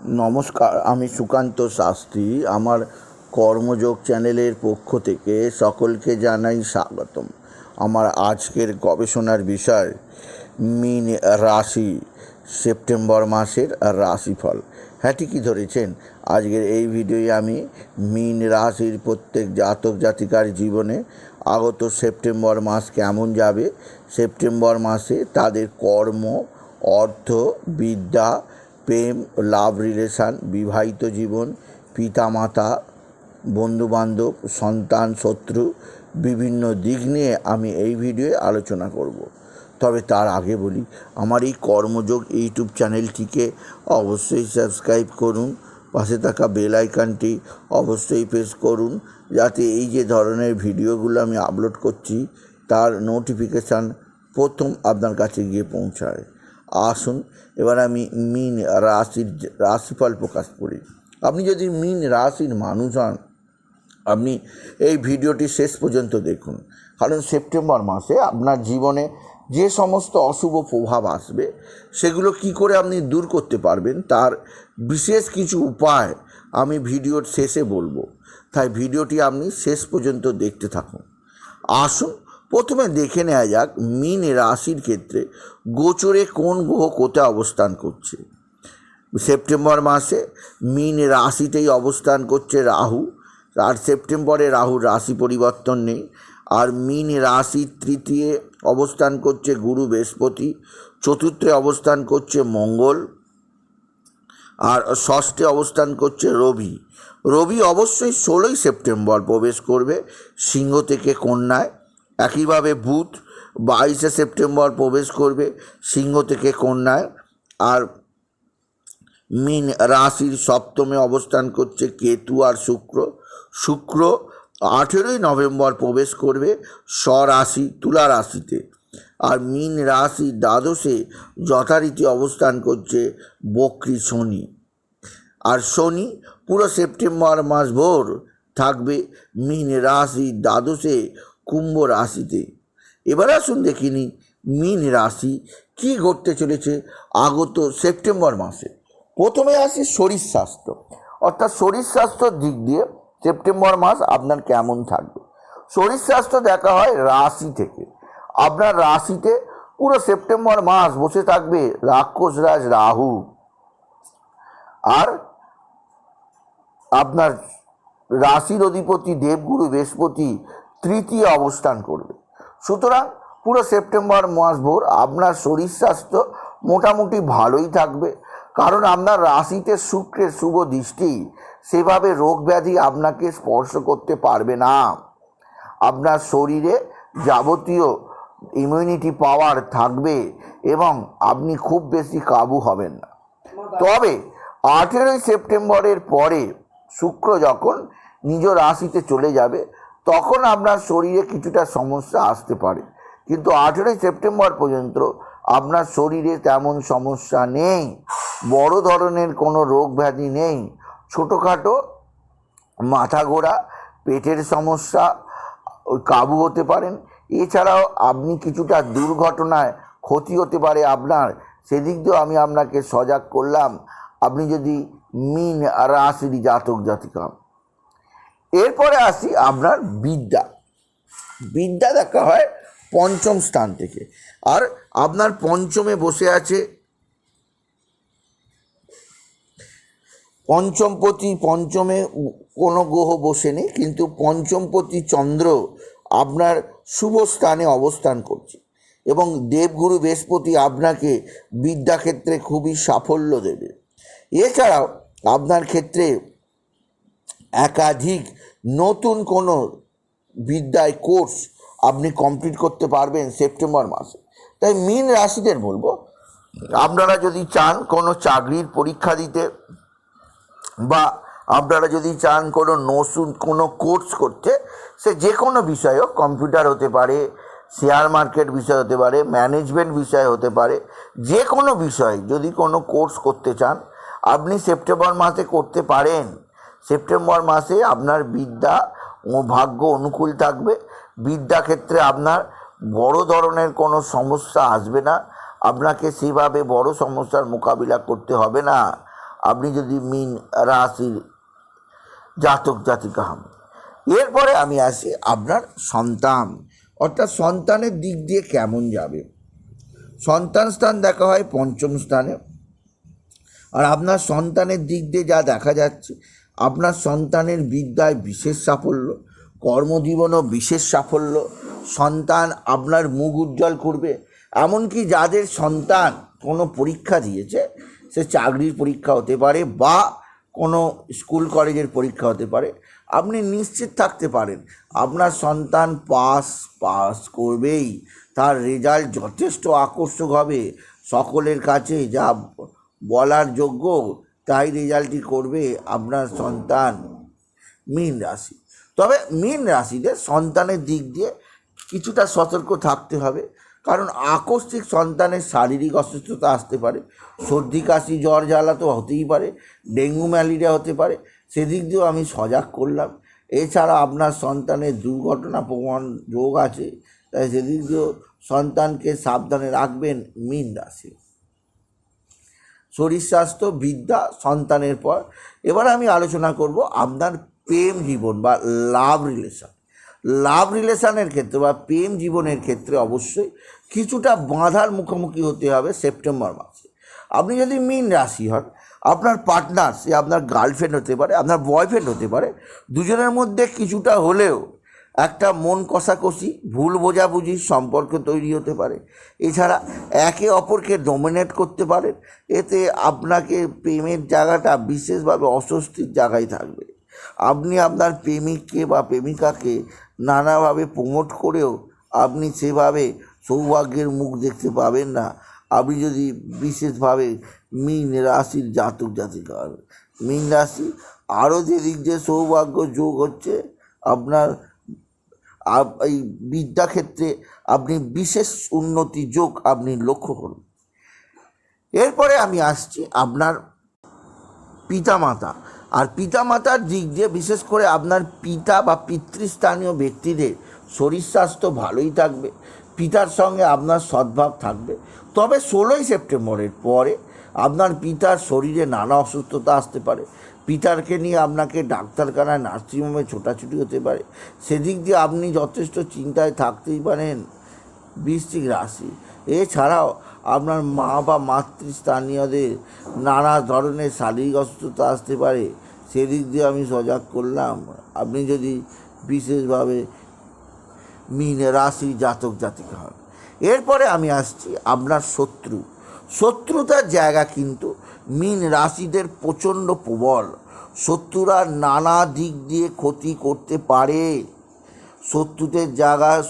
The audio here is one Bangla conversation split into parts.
নমস্কার, আমি সুকান্ত শাস্ত্রী। আমার কর্মযোগ চ্যানেলের পক্ষ থেকে সকলকে জানাই স্বাগতম। আমার আজকের গবেষণার বিষয়, মিন রাশি, সেপ্টেম্বর মাসের রাশিফল। হ্যাঁ ঠিকই ধরেছেন? আজকের এই ভিডিওয়ে আমি মিন রাশির প্রত্যেক জাতক জাতিকার জীবনে আগত সেপ্টেম্বর মাস কেমন যাবে, সেপ্টেম্বর মাসে তাদের কর্ম, অর্থ, বিদ্যা প্রেম লাভ রিলেশান, বিবাহিত জীবন, পিতামাতা, বন্ধুবান্ধব, সন্তান, শত্রু, বিভিন্ন দিক নিয়ে আমি এই ভিডিওয়ে আলোচনা করব। তবে তার আগে বলি, আমার এই কর্মযোগ ইউটিউব চ্যানেলটিকে অবশ্যই সাবস্ক্রাইব করুন, পাশে থাকা বেল আইকনটি অবশ্যই প্রেস করুন, যাতে এই যে ধরনের ভিডিওগুলো আমি আপলোড করছি, তার নোটিফিকেশান প্রথম আপনার কাছে গিয়ে পৌঁছায়। আসুন, এবার আমি মিন রাশির রাশিফল প্রকাশ করি। আপনি যদি মিন রাশির মানুষ হন, আপনি এই ভিডিওটি শেষ পর্যন্ত দেখুন। কারণ সেপ্টেম্বর মাসে আপনার জীবনে যে সমস্ত অশুভ প্রভাব আসবে, সেগুলো কি করে আপনি দূর করতে পারবেন, তার বিশেষ কিছু উপায় আমি ভিডিওর শেষে বলব। তাই ভিডিওটি আপনি শেষ পর্যন্ত দেখতে থাকুন। আসুন প্রথমে দেখে নেওয়া যাক মিন রাশির ক্ষেত্রে গোচরে কোন গ্রহ কোথায় অবস্থান করছে। সেপ্টেম্বর মাসে মিন রাশিতেই অবস্থান করছে রাহু। আর সেপ্টেম্বরে রাহুর রাশি পরিবর্তন নেই। আর মিন রাশি তৃতীয় অবস্থান করছে গুরু বৃহস্পতি। চতুর্থে অবস্থান করছে মঙ্গল। আর ষষ্ঠে অবস্থান করছে রবি। রবি অবশ্যই ষোলোই সেপ্টেম্বর প্রবেশ করবে সিংহ থেকে কন্যায়। একইভাবে বুধ বাইশে সেপ্টেম্বর প্রবেশ করবে সিংহ থেকে কন্যায়। আর মিন রাশির সপ্তমে অবস্থান করছে কেতু আর শুক্র। শুক্র আঠেরোই নভেম্বর প্রবেশ করবে স্বরাশি, তুলা রাশিতে। আর মিন রাশি দ্বাদশে যথারীতি অবস্থান করছে বক্রী শনি। আর শনি পুরো সেপ্টেম্বর মাস ভোর থাকবে। মিন রাশি দ্বাদশে কুম্ভ রাশিতে। এবার আসুন দেখিনি মিন রাশি কী ঘটতে চলেছে আগত সেপ্টেম্বর মাসে। প্রথমে আসি শরীর স্বাস্থ্য। অর্থাৎ শরীর স্বাস্থ্যর দিক দিয়ে সেপ্টেম্বর মাস আপনার কেমন থাকবে? শরীর স্বাস্থ্য দেখা হয় রাশি থেকে। আপনার রাশিতে পুরো সেপ্টেম্বর মাস বসে থাকবে রাক্ষসরাজ রাহু। আর আপনার রাশির অধিপতি দেবগুরু বৃহস্পতি তৃতীয় অবস্থান করবে। সুতরাং পুরো সেপ্টেম্বর মাস ভোর আপনার শরীর স্বাস্থ্য মোটামুটি ভালোই থাকবে। কারণ আপনার রাশিতে শুক্রের শুভ দৃষ্টি, সেভাবে রোগ ব্যাধি আপনাকে স্পর্শ করতে পারবে না। আপনার শরীরে যাবতীয় ইমিউনিটি পাওয়ার থাকবে এবং আপনি খুব বেশি কাবু হবেন না। তবে আঠেরোই সেপ্টেম্বরের পরে শুক্র যখন নিজ রাশিতে চলে যাবে তখন আপনার শরীরে কিছুটা সমস্যা আসতে পারে। কিন্তু আঠেরোই সেপ্টেম্বর পর্যন্ত আপনার শরীরে তেমন সমস্যা নেই। বড় ধরনের কোনো রোগ ব্যাধি নেই। ছোটোখাটো মাথা ঘোরা, পেটের সমস্যা কাবু হতে পারেন। এছাড়াও আপনি কিছুটা দুর্ঘটনায় ক্ষতি হতে পারে আপনার। সেদিক দিয়েও আমি আপনাকে সজাগ করলাম। আপনি যদি মিন রাশির জাতক জাতিকা এরপরে আসি আপনার বিদ্যা। বিদ্যা দেখা হয় পঞ্চম স্থান থেকে। আর আপনার পঞ্চমে বসে আছে পঞ্চমপতি পঞ্চমে কোনো গ্রহ বসে নেই, কিন্তু পঞ্চমপতি চন্দ্র আপনার শুভ স্থানে অবস্থান করছে। এবং দেবগুরু বৃহস্পতি আপনাকে বিদ্যাক্ষেত্রে খুবই সাফল্য দেবে। এছাড়াও আপনার ক্ষেত্রে একাধিক নতুন কোনো বিদ্যায় কোর্স আপনি কমপ্লিট করতে পারবেন সেপ্টেম্বর মাসে। তাই মিন রাশিদের বলব, আপনারা যদি চান কোনো চাকরির পরীক্ষা দিতে বা আপনারা যদি চান কোনো নতুন কোনো কোর্স করতে, সে যে কোনো বিষয় হোক, কম্পিউটার হতে পারে, শেয়ার মার্কেট বিষয় হতে পারে, ম্যানেজমেন্ট বিষয় হতে পারে যে কোনো বিষয় যদি কোনো কোর্স করতে চান, আপনি সেপ্টেম্বর মাসে করতে পারেন। সেপ্টেম্বর মাসে আপনার বিদ্যা ও ভাগ্য অনুকূল থাকবে। বিদ্যা ক্ষেত্রে আপনার বড় ধরনের কোনো সমস্যা আসবে না। আপনাকে সেভাবে বড় সমস্যার মোকাবিলা করতে হবে না। আপনি যদি মিন রাশির জাতক জাতিকা হন। এরপরে আমি আসি আপনার সন্তান। অর্থাৎ সন্তানের দিক দিয়ে কেমন যাবে? সন্তান স্থান দেখা হয় পঞ্চম স্থানে। আর আপনার সন্তানের দিক দিয়ে যা দেখা যাচ্ছে আপনার সন্তানের বিদ্যায় বিশেষ সাফল্য, কর্মজীবনও বিশেষ সাফল্য, সন্তান আপনার মুখ উজ্জ্বল করবে। এমনকি যাদের সন্তান কোনো পরীক্ষা দিয়েছে, সে চাকরির পরীক্ষা হতে পারে বা কোনো স্কুল কলেজের পরীক্ষা হতে পারে, আপনি নিশ্চিত থাকতে পারেন, আপনার সন্তান পাস পাস করবেই। তার রেজাল্ট যথেষ্ট আকর্ষক হবে। সকলের কাছে যা বলার যোগ্য তাই রেজাল্টই করবে আপনার সন্তান মীন রাশি। তবে মীন রাশিদের সন্তানের দিক দিয়ে কিছুটা সতর্ক থাকতে হবে, কারণ আকস্মিক সন্তানের শারীরিক অসুস্থতা আসতে পারে, সর্দি, কাশি, জ্বর, জ্বালা তো হতেই পারে, ডেঙ্গু, ম্যালেরিয়া হতে পারে, সেদিক দিয়েও আমি সজাগ করলাম। এছাড়া আপনার সন্তানের দুর্ঘটনা প্রমাণ রোগ আছে, তাই সেদিক দিয়েও সন্তানকে সাবধানে রাখবেন মীন রাশি। শরীর স্বাস্থ্য বিদ্যা, সন্তানের পর। এবার আমি আলোচনা করব আপনার প্রেম জীবন বা লাভ রিলেশন লাভ রিলেশনের ক্ষেত্রে বা প্রেম জীবনের ক্ষেত্রে অবশ্যই কিছুটা বাঁধার মুখোমুখি হতে হবে সেপ্টেম্বর মাসে। আপনি যদি মিন রাশি হন, আপনার পার্টনার সে আপনার গার্লফ্রেন্ড হতে পারে, আপনার বয়ফ্রেন্ড হতে পারে, দুজনের মধ্যে কিছুটা হলেও একটা মন কষাকষি, ভুল বোঝাবুঝির সম্পর্ক তৈরি হতে পারে। এছাড়া একে অপরকে ডোমিনেট করতে পারেন এতে আপনাকে প্রেমের জায়গাটা বিশেষভাবে অস্বস্তির জায়গায় থাকবে। আপনি আপনার প্রেমিককে বা প্রেমিকাকে নানাভাবে প্রমোট করেও আপনি সেভাবে সৌভাগ্যের মুখ দেখতে পাবেন না। আপনি যদি বিশেষভাবে মীন রাশির জাতক জাতিকা মীন রাশি আরও যেদিক যে সৌভাগ্য যোগ হচ্ছে, আপনার আপ- এই বিদ্যাক্ষেত্রে আপনি বিশেষ উন্নতি যোগ আপনি লক্ষ্য করুন। এরপরে আমি আসছি আপনার পিতামাতা। আর পিতামাতার দিক দিয়ে বিশেষ করে আপনার পিতা বা পিতৃস্থানীয় ব্যক্তিদের শরীর স্বাস্থ্য ভালোই থাকবে, পিতার সঙ্গে আপনার সদ্ভাব থাকবে। তবে ষোলোই সেপ্টেম্বরের পরে আপনার পিতার শরীরে নানা অসুস্থতা আসতে পারে পিতারকে নিয়ে আপনাকে ডাক্তারখানায় নার্সিংহোমে ছোটাছুটি হতে পারে। সেদিক দিয়ে আপনি যথেষ্ট চিন্তায় থাকতেই পারেন বৃশ্চিক রাশি। এছাড়াও আপনার মা বা মাতৃস্থানীয়দের নানা ধরনের শারীরিক অসুস্থতা আসতে পারে। সেদিক দিয়ে আমি সজাগ করলাম। আপনি যদি বিশেষভাবে মিন রাশি জাতক জাতিকা হন। এরপরে আমি আসছি আপনার শত্রু। শত্রুতার জায়গা কিন্তু মিন রাশিদের প্রচণ্ড প্রবল। শত্রুরা নানা দিক দিয়ে ক্ষতি করতে পারে। শত্রুদের জায়গা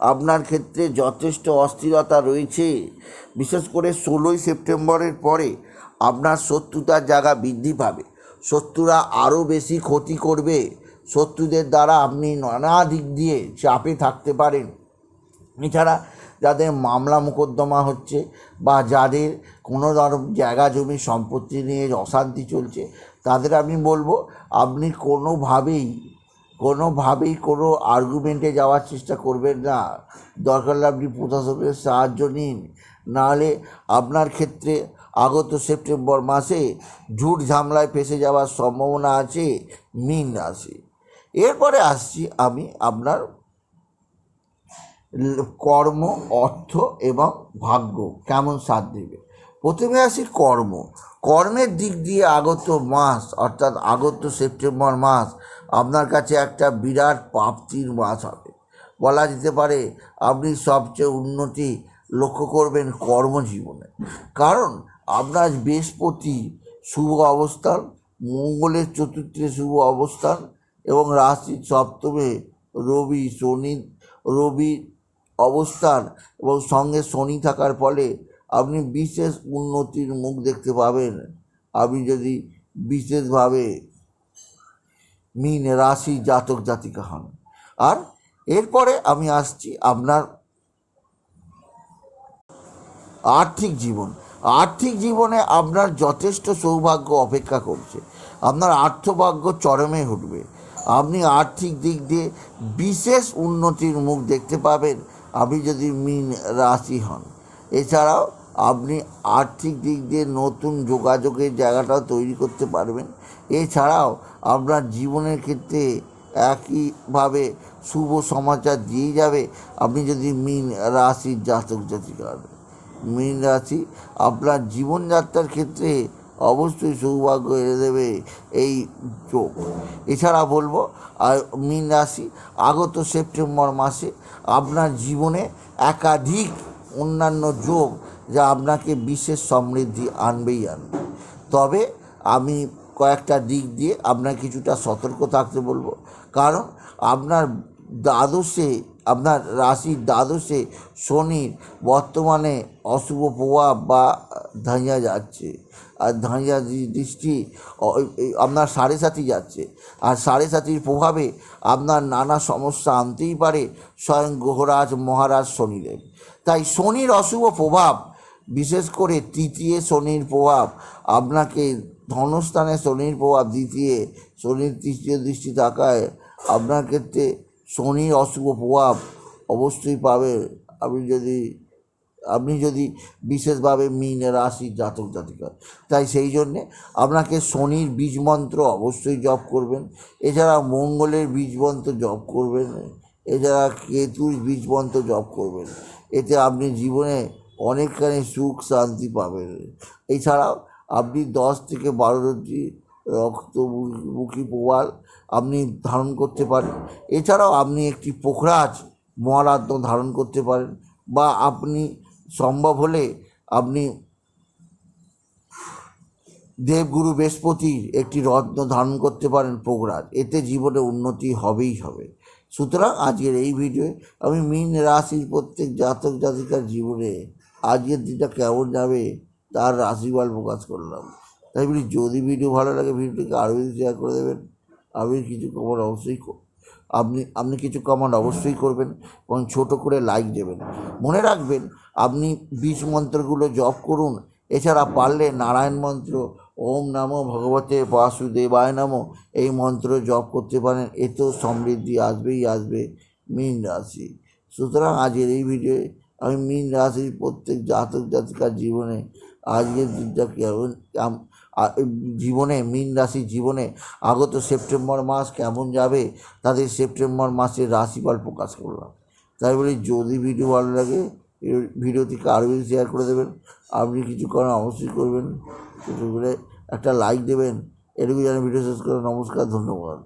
আপনার ক্ষেত্রে যথেষ্ট অস্থিরতা রয়েছে। বিশেষ করে ষোলোই সেপ্টেম্বরের পরে আপনার শত্রুতার জায়গা বৃদ্ধি পাবে। শত্রুরা আরও বেশি ক্ষতি করবে। শত্রুদের দ্বারা আপনি নানা দিক দিয়ে চাপে থাকতে পারেন। এছাড়া যাদের মামলা মোকদ্দমা হচ্ছে বা যাদের কোনো ধরনের জায়গা জমি সম্পত্তি নিয়ে অশান্তি চলছে, তাদের আমি বলব আপনি কোনোভাবেই কোনোভাবেই কোনো আর্গুমেন্টে যাওয়ার চেষ্টা করবেন না। দরকার হলে আপনি প্রশাসকের সাহায্য নিন। নাহলে আপনার ক্ষেত্রে আগত সেপ্টেম্বর মাসে ঝুট ঝামলায় ফেসে যাওয়ার সম্ভাবনা আছে, মিন রাশি এরপরে আসছি আমি আপনার কর্ম, অর্থ এবং ভাগ্য কেমন সাথ দেবে? প্রথমে আসি কর্ম। কর্মের দিক দিয়ে আগত মাস, অর্থাৎ আগত সেপ্টেম্বর মাস, আপনার কাছে একটা বিরাট প্রাপ্তির মাস হবে। বলা যেতে পারে আপনি সবচেয়ে উন্নতি লক্ষ্য করবেন কর্মজীবনে। কারণ আপনার বৃহস্পতি শুভ অবস্থান, মঙ্গলের চতুর্থে শুভ অবস্থান এবং রাশির সপ্তমে রবি, শনি, রবি অবস্থান এবং সঙ্গে শনি থাকার ফলে আপনি বিশেষ উন্নতির মুখ দেখতে পাবেন। আপনি যদি বিশেষভাবে মিন রাশি জাতক জাতিকা হন। আর এরপরে আমি আসছি আপনার আর্থিক জীবন। আর্থিক জীবনে আপনার যথেষ্ট সৌভাগ্য অপেক্ষা করছে। আপনার আর্থভাগ্য চরমে উঠবে। আপনি আর্থিক দিক দিয়ে বিশেষ উন্নতির মুখ দেখতে পাবেন। আপনি যদি মিন রাশি হন, এছাড়াও আপনি আর্থিক দিক দিয়ে নতুন যোগাযোগের জায়গাটাও তৈরি করতে পারবেন। এছাড়াও আপনার জীবনের ক্ষেত্রে একইভাবে শুভ সমাচার দিয়ে যাবে। আপনি যদি মিন রাশির জাতক জাতিকার, মীন রাশি আপনার জীবনযাত্রার ক্ষেত্রে অবশ্যই সৌভাগ্য এনে দেবে এই যোগ। এছাড়া বলব, আর মীন রাশি, আগত সেপ্টেম্বর মাসে আপনার জীবনে একাধিক অন্যান্য যোগ যা আপনাকে বিশেষ সমৃদ্ধি আনবেই আনবে। তবে আমি কয়েকটা দিক দিয়ে আপনার কিছুটা সতর্ক থাকতে বলব। কারণ আপনার দ্বাদশে, আপনার রাশির দ্বাদশে শনির বর্তমানে অশুভ প্রভাব বা ধাইয়া যাচ্ছে। আর ধাইয়া দৃ- দৃষ্টি আপনার সাড়ে সাথী যাচ্ছে। আর সাড়ে সাথীর প্রভাবে আপনার নানা সমস্যা আনতেই পারে স্বয়ং গ্রহরাজ মহারাজ শনিদেব। তাই শনির অশুভ প্রভাব, বিশেষ করে তৃতীয় শনির প্রভাব, আপনাকে ধনস্থানে শনির প্রভাব দ্বিতীয় শনির তৃতীয় দৃষ্টি থাকায় আপনার ক্ষেত্রে শনির অশুভ প্রভাব অবশ্যই পাবে। আপনি যদি আপনি যদি বিশেষভাবে মিন রাশির জাতক জাতিকা তাই সেই জন্যে আপনাকে শনির বীজ মন্ত্র অবশ্যই জপ করবেন। এছাড়া মঙ্গলের বীজ মন্ত্র জপ করবেন, এছাড়া কেতুর বীজ মন্ত্র জপ করবেন। এতে আপনি জীবনে অনেকখানি সুখ শান্তি পাবেন। এছাড়াও আপনি দশ থেকে বারোটি রক্তমুখী প্রবাল আপনি ধারণ করতে পারেন। এছাড়াও আপনি একটি পোখরাজ মহারাত্ম ধারণ করতে পারেন, বা আপনি সম্ভব হলে আপনি দেবগুরু বৃহস্পতির একটি রত্ন ধারণ করতে পারেন পোখরাজ এতে জীবনে উন্নতি হবেই হবে। সুতরাং আজকের এই ভিডিওয়ে আমি মীন রাশির প্রত্যেক জাতক জাতিকার জীবনে আজকের দিনটা কেমন যাবে তার রাশিফল প্রকাশ করলাম। তাই বলি, যদি ভিডিও ভালো লাগে ভিডিওটিকে আরও শেয়ার করে দেবেন। আপনি কিছু কমেন্ট অবশ্যই আপনি আপনি কিছু কমান্ড অবশ্যই করবেন এবং ছোট করে লাইক দেবেন। মনে রাখবেন, আপনি বীজ মন্ত্রগুলো জপ করুন, এছাড়া পারলে নারায়ণ মন্ত্র, ওম নমো ভগবতে বাসুদেবায় নমো, এই মন্ত্র জপ করতে পারেন, এতেও সমৃদ্ধি আসবেই আসবে মীন রাশি। সুতরাং আজকের এই ভিডিওয়ে আমি মীন রাশির প্রত্যেক জাতক জাতিকার জীবনে আজকের দিনটা আম- আ- জীবনে, মীন রাশির জীবনে আগত সেপ্টেম্বর মাস কেমন যাবে? তাদের সেপ্টেম্বর মাসের রাশিফল প্রকাশ করলাম। তাই বলি, যদি ভিডিও ভালো লাগে ভিডিওটিকে আরও বেশি শেয়ার করে দেবেন। আপনি কিছু করেন অবশ্যই করবেন। করে একটা লাইক দেবেন। এটুকু জানি ভিডিও শেষ করে নমস্কার, ধন্যবাদ।